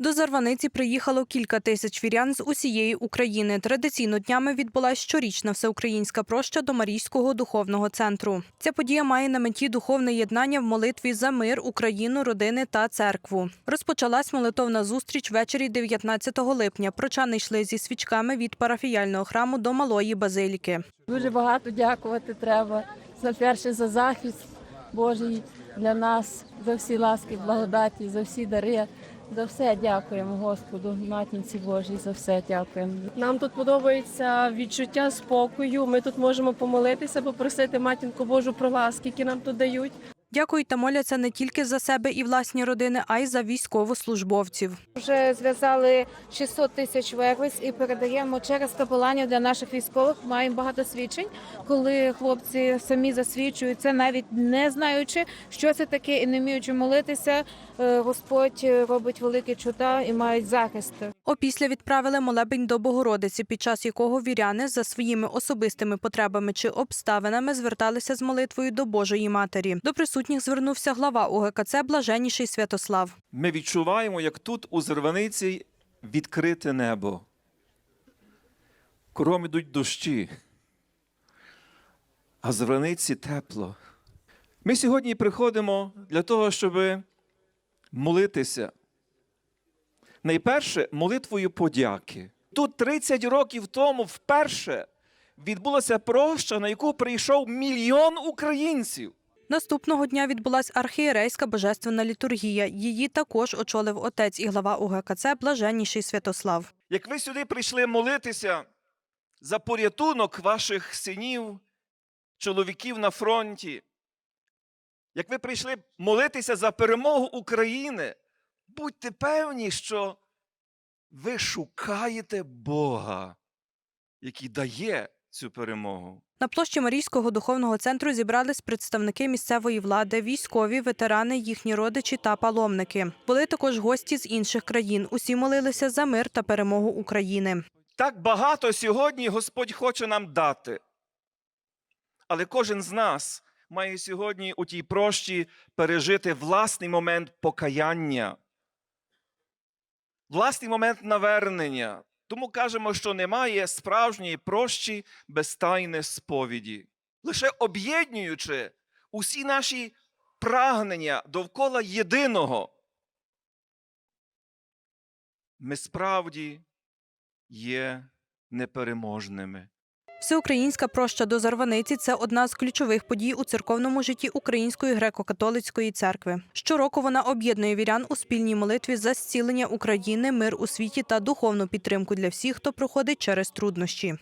До Зарваниці приїхало кілька тисяч вірян з усієї України. Традиційно днями відбулась щорічна всеукраїнська проща до Марійського духовного центру. Ця подія має на меті духовне єднання в молитві за мир, Україну, родини та церкву. Розпочалась молитовна зустріч ввечері 19 липня. Прочани йшли зі свічками від парафіяльного храму до малої базиліки. Дуже багато дякувати треба за перше за захист Божий для нас, за всі ласки, благодаті, за всі дари. За все дякуємо Господу, матінці Божій, за все дякуємо. Нам тут подобається відчуття спокою. Ми тут можемо помолитися, попросити матінку Божу про ласки, які нам тут дають. Дякують та моляться не тільки за себе і власні родини, а й за військовослужбовців. Вже зв'язали 600 тисяч вервиць і передаємо через капеланів для наших військових. Маємо багато свідчень, коли хлопці самі засвідчуються, навіть не знаючи, що це таке, і не вміючи молитися. е, Господь робить великі чуда і мають захист. Опісля відправили молебень до Богородиці, під час якого віряни за своїми особистими потребами чи обставинами зверталися з молитвою до Божої Матері. До присутніх звернувся глава УГКЦ Блаженніший Святослав. Ми відчуваємо, як тут у Зерваниці відкрите небо. Кругом ідуть дощі, а Зерваниці тепло. Ми сьогодні приходимо для того, щоб молитися. Найперше молитвою подяки. Тут 30 років тому вперше відбулася проща, на яку прийшов мільйон українців. Наступного дня відбулась архієрейська божественна літургія. Її також очолив отець і глава УГКЦ Блаженніший Святослав. Як ви сюди прийшли молитися за порятунок ваших синів, чоловіків на фронті, як ви прийшли молитися за перемогу України, будьте певні, що ви шукаєте Бога, який дає цю перемогу. На площі Марійського духовного центру зібрались представники місцевої влади, військові, ветерани, їхні родичі та паломники. Були також гості з інших країн. Усі молилися за мир та перемогу України. Так багато сьогодні Господь хоче нам дати. Але кожен з нас має сьогодні у тій прощі пережити власний момент покаяння, власний момент навернення. Тому кажемо, що немає справжньої прощі без тайне сповіді. Лише об'єднуючи усі наші прагнення довкола єдиного, ми справді є непереможними. Всеукраїнська проща до Зарваниці це одна з ключових подій у церковному житті Української греко-католицької церкви. Щороку вона об'єднує вірян у спільній молитві за зцілення України, мир у світі та духовну підтримку для всіх, хто проходить через труднощі.